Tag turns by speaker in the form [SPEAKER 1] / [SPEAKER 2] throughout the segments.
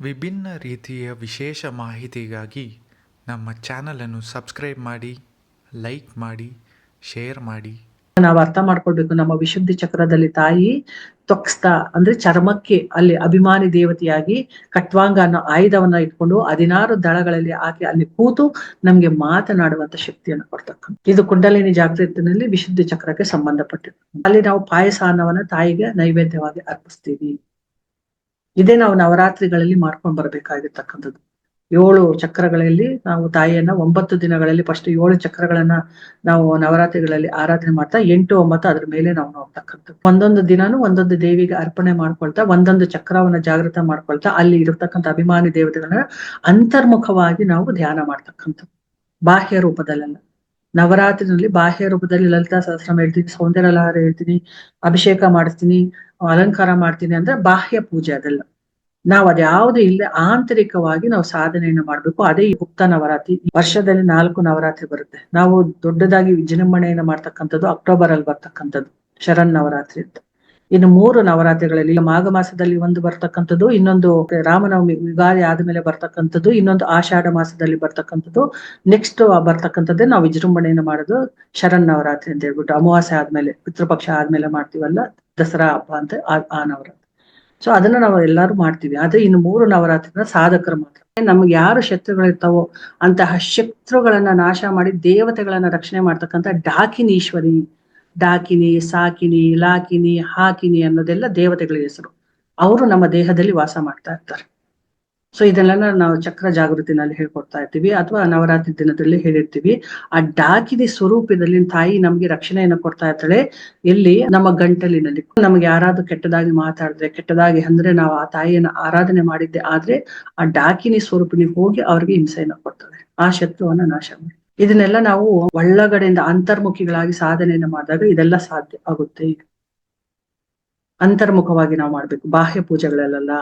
[SPEAKER 1] ವಿಭಿನ್ನ ರೀತಿಯ ವಿಶೇಷ ಮಾಹಿತಿಗಾಗಿ ನಮ್ಮ ಚಾನಲನ್ನು ಸಬ್ಸ್ಕ್ರೈಬ್ ಮಾಡಿ, ಲೈಕ್ ಮಾಡಿ, ಶೇರ್ ಮಾಡಿ.
[SPEAKER 2] ನಾವು ಅರ್ಥ ಮಾಡ್ಕೊಳ್ಬೇಕು. ನಮ್ಮ ವಿಶುದ್ಧಿ ಚಕ್ರದಲ್ಲಿ ತಾಯಿ ತೊಕ್ಸ್ತ ಅಂದ್ರೆ ಚರ್ಮಕ್ಕೆ ಅಲ್ಲಿ ಅಭಿಮಾನಿ ದೇವತೆಯಾಗಿ ಕಟ್ವಾಂಗ ಅನ್ನೋ ಆಯುಧವನ್ನ ಇಟ್ಕೊಂಡು ಹದಿನಾರು ದಳಗಳಲ್ಲಿ ಆಕೆ ಅಲ್ಲಿ ಕೂತು ನಮ್ಗೆ ಮಾತನಾಡುವಂತ ಶಕ್ತಿಯನ್ನು ಕೊಡ್ತಕ್ಕಂಥ ಇದು ಕುಂಡಲಿನಿ ಜಾಗೃತಿನಲ್ಲಿ ವಿಶುದ್ಧಿ ಚಕ್ರಕ್ಕೆ ಸಂಬಂಧಪಟ್ಟಿದೆ ಅಲ್ಲಿ ನಾವು ಪಾಯಸ ಅನ್ನವನ್ನ ತಾಯಿಗೆ ನೈವೇದ್ಯವಾಗಿ ಅರ್ಪಿಸ್ತೀವಿ. ಇದೇ ನಾವು ನವರಾತ್ರಿಗಳಲ್ಲಿ ಮಾಡ್ಕೊಂಡ್ ಬರ್ಬೇಕಾಗಿರ್ತಕ್ಕಂಥದ್ದು. ಏಳು ಚಕ್ರಗಳಲ್ಲಿ ನಾವು ತಾಯಿಯನ್ನ ಒಂಬತ್ತು ದಿನಗಳಲ್ಲಿ ಫಸ್ಟ್ ಏಳು ಚಕ್ರಗಳನ್ನ ನಾವು ನವರಾತ್ರಿಗಳಲ್ಲಿ ಆರಾಧನೆ ಮಾಡ್ತಾ, ಎಂಟು ಒಂಬತ್ತು ಅದ್ರ ಮೇಲೆ ನಾವು ನೋಡ್ತಕ್ಕಂಥದ್ದು. ಒಂದೊಂದು ದಿನಾನು ಒಂದೊಂದು ದೇವಿಗೆ ಅರ್ಪಣೆ ಮಾಡ್ಕೊಳ್ತಾ, ಒಂದೊಂದು ಚಕ್ರವನ್ನ ಜಾಗೃತ ಮಾಡ್ಕೊಳ್ತಾ, ಅಲ್ಲಿ ಇರತಕ್ಕಂಥ ಅಭಿಮಾನಿ ದೇವತೆಗಳನ್ನ ಅಂತರ್ಮುಖವಾಗಿ ನಾವು ಧ್ಯಾನ ಮಾಡ್ತಕ್ಕಂಥದ್ದು. ಬಾಹ್ಯ ರೂಪದಲ್ಲೆಲ್ಲ. ನವರಾತ್ರಿನಲ್ಲಿ ಬಾಹ್ಯ ರೂಪದಲ್ಲಿ ಲಲಿತಾ ಸಹಸ್ರಮ ಹೇಳ್ತೀನಿ ಸೌಂದರ್ಯ ಲಹರ ಹೇಳ್ತೀನಿ, ಅಭಿಷೇಕ ಮಾಡ್ತೀನಿ ಅಲಂಕಾರ ಮಾಡ್ತೀನಿ ಅಂದ್ರೆ ಬಾಹ್ಯ ಪೂಜೆ ಅದೆಲ್ಲ. ನಾವು ಅದ್ಯಾವುದು ಇಲ್ಲ ಆಂತರಿಕವಾಗಿ ನಾವು ಸಾಧನೆಯನ್ನು ಮಾಡ್ಬೇಕು. ಅದೇ ಗುಪ್ತ ನವರಾತ್ರಿ. ವರ್ಷದಲ್ಲಿ ನಾಲ್ಕು ನವರಾತ್ರಿ ಬರುತ್ತೆ. ನಾವು ದೊಡ್ಡದಾಗಿ ವಿಜೃಂಭಣೆಯನ್ನು ಮಾಡ್ತಕ್ಕಂಥದ್ದು ಅಕ್ಟೋಬರ್ ಅಲ್ಲಿ ಬರ್ತಕ್ಕಂಥದ್ದು, ಶರಣ್ ನವರಾತ್ರಿ ಅಂತ. ಇನ್ನು ಮೂರು ನವರಾತ್ರಿಗಳಲ್ಲಿ ಮಾಘ ಮಾಸದಲ್ಲಿ ಒಂದು ಬರ್ತಕ್ಕಂಥದ್ದು, ಇನ್ನೊಂದು ರಾಮನವಮಿ ಯುಗಾದಿ ಆದ್ಮೇಲೆ ಬರ್ತಕ್ಕಂಥದ್ದು, ಇನ್ನೊಂದು ಆಷಾಢ ಮಾಸದಲ್ಲಿ ಬರ್ತಕ್ಕಂಥದ್ದು. ನೆಕ್ಸ್ಟ್ ಬರ್ತಕ್ಕಂಥದ್ದೇ ನಾವು ವಿಜೃಂಭಣೆಯನ್ನು ಮಾಡೋದು ಶರಣ್ ನವರಾತ್ರಿ ಅಂತ ಹೇಳ್ಬಿಟ್ಟು. ಅಮಾವಾಸ್ಯೆ ಆದ್ಮೇಲೆ, ಪಿತೃಪಕ್ಷ ಆದ್ಮೇಲೆ ಮಾಡ್ತೀವಲ್ಲ, ದಸರಾ ಹಬ್ಬ ಅಂತ ಆ ನವರಾತ್ರಿ. ಸೊ ಅದನ್ನ ನಾವು ಎಲ್ಲಾರು ಮಾಡ್ತೀವಿ. ಆದ್ರೆ ಇನ್ನು ಮೂರು ನವರಾತ್ರಿನ ಸಾಧಕರು ಮಾತ್ರ. ನಮ್ಗೆ ಯಾರು ಶತ್ರುಗಳಿರ್ತಾವೋ ಅಂತಹ ಶತ್ರುಗಳನ್ನ ನಾಶ ಮಾಡಿ ದೇವತೆಗಳನ್ನ ರಕ್ಷಣೆ ಮಾಡ್ತಕ್ಕಂಥ ಡಾಕಿನೀಶ್ವರಿ, ಡಾಕಿನಿ, ಸಾಕಿನಿ, ಲಾಕಿನಿ, ಹಾಕಿನಿ ಅನ್ನೋದೆಲ್ಲ ದೇವತೆಗಳ ಹೆಸರು. ಅವರು ನಮ್ಮ ದೇಹದಲ್ಲಿ ವಾಸ ಮಾಡ್ತಾ ಇರ್ತಾರೆ. ಸೊ ಇದೆಲ್ಲ ನಾವು ಚಕ್ರ ಜಾಗೃತಿನಲ್ಲಿ ಹೇಳ್ಕೊಡ್ತಾ ಇರ್ತೀವಿ, ಅಥವಾ ನವರಾತ್ರಿ ದಿನದಲ್ಲಿ ಹೇಳಿರ್ತೀವಿ. ಆ ಡಾಕಿನಿ ಸ್ವರೂಪದಲ್ಲಿ ತಾಯಿ ನಮ್ಗೆ ರಕ್ಷಣೆಯನ್ನು ಕೊಡ್ತಾ ಇರ್ತಾಳೆ. ಎಲ್ಲಿ ನಮ್ಮ ಗಂಟಲಿನಲ್ಲಿ ನಮ್ಗೆ ಯಾರಾದ್ರೂ ಕೆಟ್ಟದಾಗಿ ಮಾತಾಡಿದ್ರೆ, ಕೆಟ್ಟದಾಗಿ ಅಂದ್ರೆ ನಾವು ಆ ತಾಯಿಯನ್ನ ಆರಾಧನೆ ಮಾಡಿದ್ದೆ ಆದ್ರೆ ಆ ಡಾಕಿನಿ ಸ್ವರೂಪಿನಿ ಹೋಗಿ ಅವ್ರಿಗೆ ಹಿಂಸೆಯನ್ನು ಕೊಡ್ತಾಳೆ ಆ ಶತ್ರುವನ್ನ ನಾಶ ಮಾಡಿ. ಇದನ್ನೆಲ್ಲ ನಾವು ಒಳ್ಳಗಡೆಯಿಂದ ಅಂತರ್ಮುಖಿಗಳಾಗಿ ಸಾಧನೆಯನ್ನು ಮಾಡಿದಾಗ ಇದೆಲ್ಲ ಸಾಧ್ಯ ಆಗುತ್ತೆ ಅಂತರ್ಮುಖವಾಗಿ ನಾವು ಮಾಡ್ಬೇಕು. ಬಾಹ್ಯ ಪೂಜೆಗಳಲ್ಲ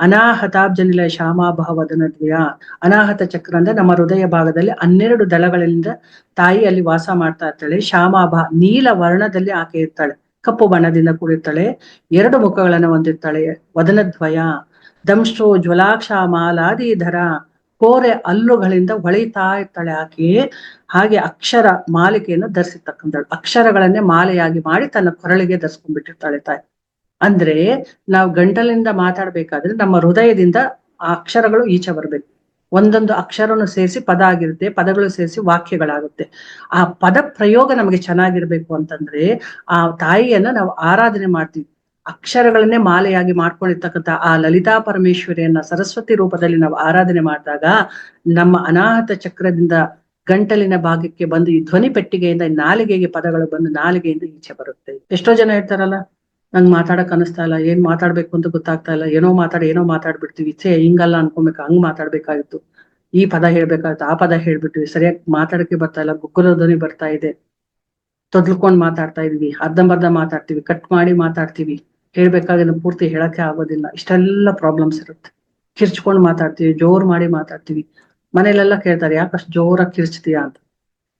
[SPEAKER 2] ಅನಾಹತಾಬ್ಜನಿಲ ಶ್ಯಾಮಾಭಾವದನ ದ್ವಯ ಅನಾಹತ ಚಕ್ರ ಅಂದ್ರೆ ನಮ್ಮ ಹೃದಯ ಭಾಗದಲ್ಲಿ ಹನ್ನೆರಡು ದಳಗಳಿಂದ ತಾಯಿ ಅಲ್ಲಿ ವಾಸ ಮಾಡ್ತಾ ಇರ್ತಾಳೆ. ಶ್ಯಾಮಾಭ ನೀಲ ವರ್ಣದಲ್ಲಿ ಆಕೆ ಇರ್ತಾಳೆ. ಕಪ್ಪು ಬಣ್ಣದಿಂದ ಕೂಡಿರ್ತಾಳೆ. ಎರಡು ಮುಖಗಳನ್ನು ಹೊಂದಿರ್ತಾಳೆ. ವದನದ್ವಯ ದಂಶೋ ಜ್ವಲಾಕ್ಷ, ಮಾಲಾದಿಧರ, ಕೋರೆ ಹಲ್ಲುಗಳಿಂದ ಹೊಳಿತಾ ಇರ್ತಾಳೆ ಆಕೆ. ಹಾಗೆ ಅಕ್ಷರ ಮಾಲಿಕೆಯನ್ನು ಧರಿಸಿರ್ತಕ್ಕಂಥಳು ಅಕ್ಷರಗಳನ್ನೇ ಮಾಲೆಯಾಗಿ ಮಾಡಿ ತನ್ನ ಕೊರಳಿಗೆ ಧರಿಸ್ಕೊಂಡ್ಬಿಟ್ಟಿರ್ತಾಳೆ ತಾಯಿ. ಅಂದ್ರೆ ನಾವು ಗಂಟಲಿಂದ ಮಾತಾಡ್ಬೇಕಾದ್ರೆ ನಮ್ಮ ಹೃದಯದಿಂದ ಆ ಅಕ್ಷರಗಳು ಈಚೆ ಬರ್ಬೇಕು. ಒಂದೊಂದು ಅಕ್ಷರವನ್ನು ಸೇರಿಸಿ ಪದ ಆಗಿರುತ್ತೆ, ಪದಗಳು ಸೇರಿಸಿ ವಾಕ್ಯಗಳಾಗುತ್ತೆ. ಆ ಪದ ಪ್ರಯೋಗ ನಮಗೆ ಚೆನ್ನಾಗಿರ್ಬೇಕು ಅಂತಂದ್ರೆ ಆ ತಾಯಿಯನ್ನ ನಾವು ಆರಾಧನೆ ಮಾಡ್ತೀವಿ. ಅಕ್ಷರಗಳನ್ನೇ ಮಾಲೆಯಾಗಿ ಮಾಡ್ಕೊಂಡಿರ್ತಕ್ಕಂಥ ಆ ಲಲಿತಾ ಪರಮೇಶ್ವರಿಯನ್ನ ಸರಸ್ವತಿ ರೂಪದಲ್ಲಿ ನಾವು ಆರಾಧನೆ ಮಾಡಿದಾಗ ನಮ್ಮ ಅನಾಹತ ಚಕ್ರದಿಂದ ಗಂಟಲಿನ ಭಾಗಕ್ಕೆ ಬಂದು ಈ ಧ್ವನಿ ಪೆಟ್ಟಿಗೆಯಿಂದ ನಾಲಿಗೆಗೆ ಪದಗಳು ಬಂದು ನಾಲಿಗೆಯಿಂದ ಈಚೆ ಬರುತ್ತೆ. ಎಷ್ಟೋ ಜನ ಹೇಳ್ತಾರಲ್ಲ? ನಂಗೆ ಮಾತಾಡಕ್ ಅನಿಸ್ತಾ ಇಲ್ಲ, ಏನ್ ಮಾತಾಡ್ಬೇಕು ಅಂತ ಗೊತ್ತಾಗ್ತಾ ಇಲ್ಲ, ಏನೋ ಮಾತಾಡಿ, ಏನೋ ಮಾತಾಡ್ಬಿಡ್ತೀವಿ, ಛೇ, ಹಿಂಗಲ್ಲ ಅನ್ಕೊಬೇಕು, ಹಂಗ್ ಮಾತಾಡ್ಬೇಕಾಗಿತ್ತು. ಈ ಪದ ಹೇಳ್ಬೇಕಾಗಿತ್ತು, ಆ ಪದ ಹೇಳ್ಬಿಟ್ವಿ, ಸರಿಯಾಗಿ ಮಾತಾಡಕ್ಕೆ ಬರ್ತಾ ಇಲ್ಲ ಗುಗ್ಗುಲ ಧ್ವನಿ ಬರ್ತಾ ಇದೆ. ತೊದ್ಲ್ಕೊಂಡ್ ಮಾತಾಡ್ತಾ ಇದೀವಿ, ಅರ್ಧಂಬರ್ಧ ಮಾತಾಡ್ತೀವಿ ಕಟ್ ಮಾಡಿ ಮಾತಾಡ್ತೀವಿ, ಹೇಳ್ಬೇಕಾಗಿದ್ದು ಪೂರ್ತಿ ಹೇಳಕ್ಕೆ ಆಗೋದಿಲ್ಲ, ಇಷ್ಟೆಲ್ಲ ಪ್ರಾಬ್ಲಮ್ಸ್ ಇರುತ್ತೆ. ಕಿರ್ಚ್ಕೊಂಡ್ ಮಾತಾಡ್ತೀವಿ, ಜೋರ್ ಮಾಡಿ ಮಾತಾಡ್ತೀವಿ. ಮನೇಲೆಲ್ಲ ಕೇಳ್ತಾರೆ, ಯಾಕಷ್ಟು ಜೋರಾಗಿ ಕಿರ್ಚ್ತೀಯಾ ಅಂತ.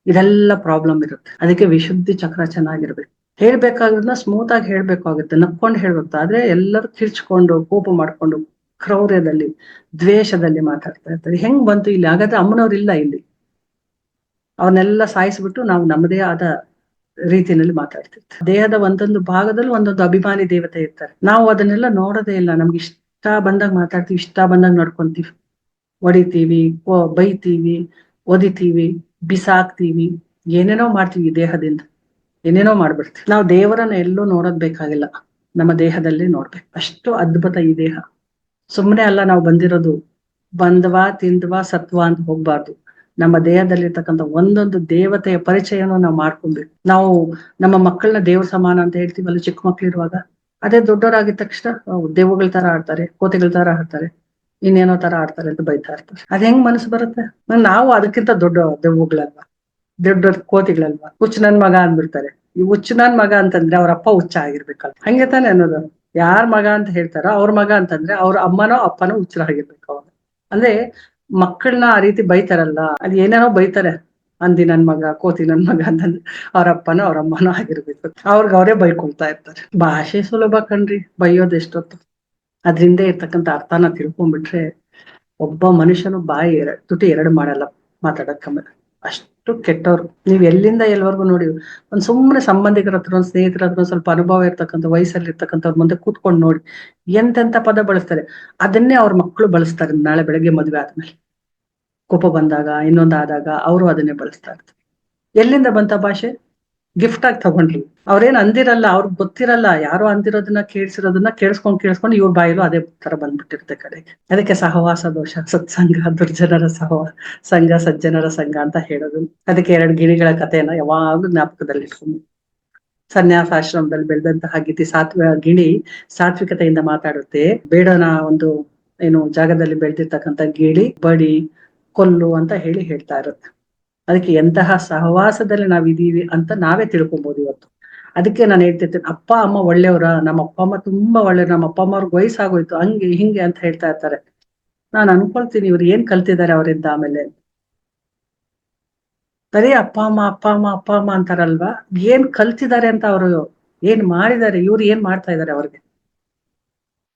[SPEAKER 2] ಇದೆಲ್ಲ ಪ್ರಾಬ್ಲಮ್ ಇರುತ್ತೆ. ಅದಕ್ಕೆ ವಿಶುದ್ಧಿ ಚಕ್ರ ಚೆನ್ನಾಗಿರ್ಬೇಕು. ಹೇಳ್ಬೇಕಾಗಿರೋದನ್ನ ಸ್ಮೂತ್ ಆಗಿ ಹೇಳ್ಬೇಕಾಗುತ್ತೆ. ನಕ್ಕೊಂಡು ಹೇಳ್ಬೇಕು. ಆದ್ರೆ ಎಲ್ಲರೂ ಕಿರ್ಚ್ಕೊಂಡು, ಕೋಪ ಮಾಡ್ಕೊಂಡು, ಕ್ರೌರ್ಯದಲ್ಲಿ, ದ್ವೇಷದಲ್ಲಿ ಮಾತಾಡ್ತಾ ಇರ್ತಾರೆ. ಹೆಂಗ್ ಬಂತು ಇಲ್ಲಿ? ಹಾಗಾದ್ರೆ ಅಮ್ಮನವ್ರು ಇಲ್ಲ ಇಲ್ಲಿ. ಅವನ್ನೆಲ್ಲ ಸಾಯಿಸ್ಬಿಟ್ಟು ನಾವು ನಮ್ಮದೇ ಆದ ರೀತಿಯಲ್ಲಿ ಮಾತಾಡ್ತಿರ್ತೀವಿ. ದೇಹದ ಒಂದೊಂದು ಭಾಗದಲ್ಲಿ ಒಂದೊಂದು ಅಭಿಮಾನಿ ದೇವತೆ ಇರ್ತಾರೆ. ನಾವು ಅದನ್ನೆಲ್ಲ ನೋಡೋದೇ ಇಲ್ಲ. ನಮ್ಗೆ ಇಷ್ಟ ಬಂದಾಗ ಮಾತಾಡ್ತೀವಿ, ಇಷ್ಟ ಬಂದಾಗ ನಡ್ಕೊಂತೀವಿ. ಹೊಡಿತೀವಿ ಬೈತೀವಿ, ಒದಿತೀವಿ, ಬಿಸಾಕ್ತೀವಿ, ಏನೇನೋ ಮಾಡ್ತೀವಿ ದೇಹದಿಂದ. ಏನೇನೋ ಮಾಡ್ಬಿಡ್ತೀವಿ. ನಾವು ದೇವರನ್ನ ಎಲ್ಲೂ ನೋಡೋದ್ ಬೇಕಾಗಿಲ್ಲ. ನಮ್ಮ ದೇಹದಲ್ಲಿ ನೋಡ್ಬೇಕು. ಅಷ್ಟು ಅದ್ಭುತ ಈ ದೇಹ. ಸುಮ್ಮನೆ ಅಲ್ಲ ನಾವು ಬಂದಿರೋದು ಬಂದ್ವಾ, ತಿಂದ್ವಾ, ಸತ್ವ ಅಂತ ಹೋಗ್ಬಾರ್ದು. ನಮ್ಮ ದೇಹದಲ್ಲಿರ್ತಕ್ಕಂಥ ಒಂದೊಂದು ದೇವತೆಯ ಪರಿಚಯನೂ ನಾವು ಮಾಡ್ಕೊಬೇಕು. ನಾವು ನಮ್ಮ ಮಕ್ಕಳನ್ನ ದೇವ್ರ ಸಮಾನ ಅಂತ ಹೇಳ್ತೀವಲ್ಲ ಚಿಕ್ಕ ಮಕ್ಳು ಇರುವಾಗ? ಅದೇ ದೊಡ್ಡವರಾಗಿದ ತಕ್ಷಣ ದೇವಗಳ ತರ ಆಡ್ತಾರೆ, ಕೋತಿಗಳ ತರ ಆಡ್ತಾರೆ, ಇನ್ನೇನೋ ತರ ಆಡ್ತಾರೆ ಅಂತ ಬೈತಾ ಇರ್ತಾರೆ. ಅದ್ ಹೆಂಗ್ ಮನಸ್ಸು ಬರುತ್ತೆ? ನಾವು ಅದಕ್ಕಿಂತ ದೊಡ್ಡ ದೆವ್ವಗಳಲ್ವಾ ದೊಡ್ಡ ಕೋತಿಗಳಲ್ವಾ? ಹುಚ್ಚು ನನ್ ಮಗ ಅಂದ್ಬಿಡ್ತಾರೆ. ಈ ಹುಚ್ಚ ನನ್ ಮಗ ಅಂತಂದ್ರೆ ಅವ್ರ ಅಪ್ಪ ಹುಚ್ಚ ಆಗಿರ್ಬೇಕಲ್ಲ. ಹಂಗೆ ತಾನೆ ಅನ್ನೋದು. ಯಾರ್ ಮಗ ಅಂತ ಹೇಳ್ತಾರೋ ಅವ್ರ ಮಗ ಅಂತಂದ್ರೆ ಅವ್ರ ಅಮ್ಮನೋ ಅಪ್ಪನೋ ಹುಚ್ಚರಾಗಿರ್ಬೇಕು ಅವಾಗ ಅಂದ್ರೆ ಮಕ್ಕಳನ್ನ ಆ ರೀತಿ ಬೈತಾರಲ್ಲ, ಅದ್ ಏನೇನೋ ಬೈತಾರೆ. ಅಂದಿ ನನ್ ಮಗ ಕೋತಿ ನನ್ ಮಗ ಅಂತಂದ್ರೆ ಅವ್ರ ಅಪ್ಪನೋ ಅವ್ರ ಅಮ್ಮನೋ ಆಗಿರ್ಬೇಕು. ಅವ್ರಿಗೆ ಅವರೇ ಬೈಕೊಳ್ತಾ ಇರ್ತಾರೆ. ಭಾಷೆ ಸುಲಭ ಕಣ್ರಿ, ಬೈಯೋದ್ ಎಷ್ಟೊತ್ತು. ಅದ್ರಿಂದ ಇರ್ತಕ್ಕಂಥ ಅರ್ಥನ ತಿಳ್ಕೊಂಡ್ಬಿಟ್ರೆ ಒಬ್ಬ ಮನುಷ್ಯನು ಬಾಯಿ ತುಟಿ ಎರಡು ಮಾಡಲ್ಲ ಮಾತಾಡಕ್ಕೆ ಅಷ್ಟು ಕೆಟ್ಟವ್ರು. ನೀವ್ ಎಲ್ಲಿಂದ ಎಲ್ಲಿವರೆಗೂ ನೋಡಿ, ಒಂದ್ ಸುಮ್ಮನೆ ಸಂಬಂಧಿಕರ ಹತ್ರ, ಒಂದ್ ಸ್ನೇಹಿತರ ಹತ್ರ ಸ್ವಲ್ಪ ಅನುಭವ ಇರ್ತಕ್ಕಂಥ ವಯಸ್ಸಲ್ಲಿ ಇರ್ತಕ್ಕಂಥವ್ರ ಮುಂದೆ ಕೂತ್ಕೊಂಡು ನೋಡಿ, ಎಂತೆಂತ ಪದ ಬಳಸ್ತಾರೆ. ಅದನ್ನೇ ಅವ್ರ ಮಕ್ಕಳು ಬಳಸ್ತಾರೆ ನಾಳೆ ಬೆಳಗ್ಗೆ ಮದುವೆ ಆದ್ಮೇಲೆ. ಕೋಪ ಬಂದಾಗ ಇನ್ನೊಂದಾದಾಗ ಅವರು ಅದನ್ನೇ ಬಳಸ್ತಾ ಇರ್ತಾರೆ. ಎಲ್ಲಿಂದ ಬಂತ ಭಾಷೆ? ಗಿಫ್ಟ್ ಆಗಿ ತಗೊಂಡ್ಲಿ ಅವ್ರೇನ್ ಅಂದಿರಲ್ಲ, ಅವ್ರಿಗೆ ಗೊತ್ತಿರಲ್ಲ, ಯಾರು ಅಂದಿರೋದನ್ನ ಕೇಳಿಸಿರೋದನ್ನ ಕೇಳಿಸ್ಕೊಂಡ್ ಕೇಳಿಸ್ಕೊಂಡು ಇವ್ರ ಬಾಯಲ್ಲೂ ಅದೇ ತರ ಬಂದ್ಬಿಟ್ಟಿರುತ್ತೆ ಕಡೆಗೆ ಅದಕ್ಕೆ ಸಹವಾಸ, ದೋಷ, ಸತ್ಸಂಗ, ದುರ್ಜನರ ಸಹವ, ಸಂಘ, ಸಜ್ಜನರ ಸಂಘ ಅಂತ ಹೇಳೋದು. ಅದಕ್ಕೆ ಎರಡು ಗಿಣಿಗಳ ಕಥೆಯನ್ನ ಯಾವಾಗ್ಲೂ ಜ್ಞಾಪಕದಲ್ಲಿ ಇಟ್ಕೊಂಡು ಸನ್ಯಾಸಾಶ್ರಮದಲ್ಲಿ ಬೆಳೆದಂತಹ ಗಿತಿ ಸಾತ್ವ, ಗಿಣಿ ಸಾತ್ವಿಕತೆಯಿಂದ ಮಾತಾಡುತ್ತೆ. ಬೇಡನ ಒಂದು, ಏನು ಜಾಗದಲ್ಲಿ ಬೆಳೆದಿರ್ತಕ್ಕಂಥ ಗಿಳಿ, ಬಡಿ, ಕೊಲ್ಲು ಅಂತ ಹೇಳಿ ಹೇಳ್ತಾ ಇರುತ್ತೆ. ಅದಕ್ಕೆ ಎಂತಹ ಸಹವಾಸದಲ್ಲಿ ನಾವಿದ್ದೀವಿ ಅಂತ ನಾವೇ ತಿಳ್ಕೊಬಹುದು ಇವತ್ತು. ಅದಕ್ಕೆ ನಾನು ಹೇಳ್ತಿರ್ತೇನೆ, ಅಪ್ಪ, ಅಮ್ಮ ಒಳ್ಳೆಯವರ, ನಮ್ಮ ಅಪ್ಪ, ಅಮ್ಮ ತುಂಬಾ ಒಳ್ಳೆ ನಮ್ಮ ಅಪ್ಪ ಅಮ್ಮ ಅವ್ರಿಗೆ ವಯಸ್ಸಾಗೋಯ್ತು, ಹಂಗೆ, ಹಿಂಗೆ ಅಂತ ಹೇಳ್ತಾ ಇರ್ತಾರೆ. ನಾನು ಅನ್ಕೊಳ್ತೀನಿ ಇವ್ರು ಏನ್ ಕಲ್ತಿದ್ದಾರೆ ಅವರಿಂದ ಆಮೇಲೆ. ಬರೀ ಅಪ್ಪ, ಅಮ್ಮ ಅಪ್ಪ ಅಮ್ಮ ಅಪ್ಪ, ಅಮ್ಮ ಅಂತಾರಲ್ವಾ? ಏನ್ ಕಲ್ತಿದ್ದಾರೆ ಅಂತ ಅವರು ಏನ್ ಮಾಡಿದ್ದಾರೆ, ಇವ್ರು ಏನ್ ಮಾಡ್ತಾ ಇದ್ದಾರೆ ಅವ್ರಿಗೆ?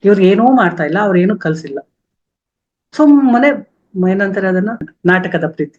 [SPEAKER 2] ಇವ್ರು ಏನೂ ಮಾಡ್ತಾ ಇಲ್ಲ, ಅವ್ರು ಏನೂ ಕಲ್ಸಿಲ್ಲ. ಸುಮ್ಮನೆ ಏನಂತಾರೆ ಅದನ್ನ? ನಾಟಕದ ಪ್ರೀತಿ.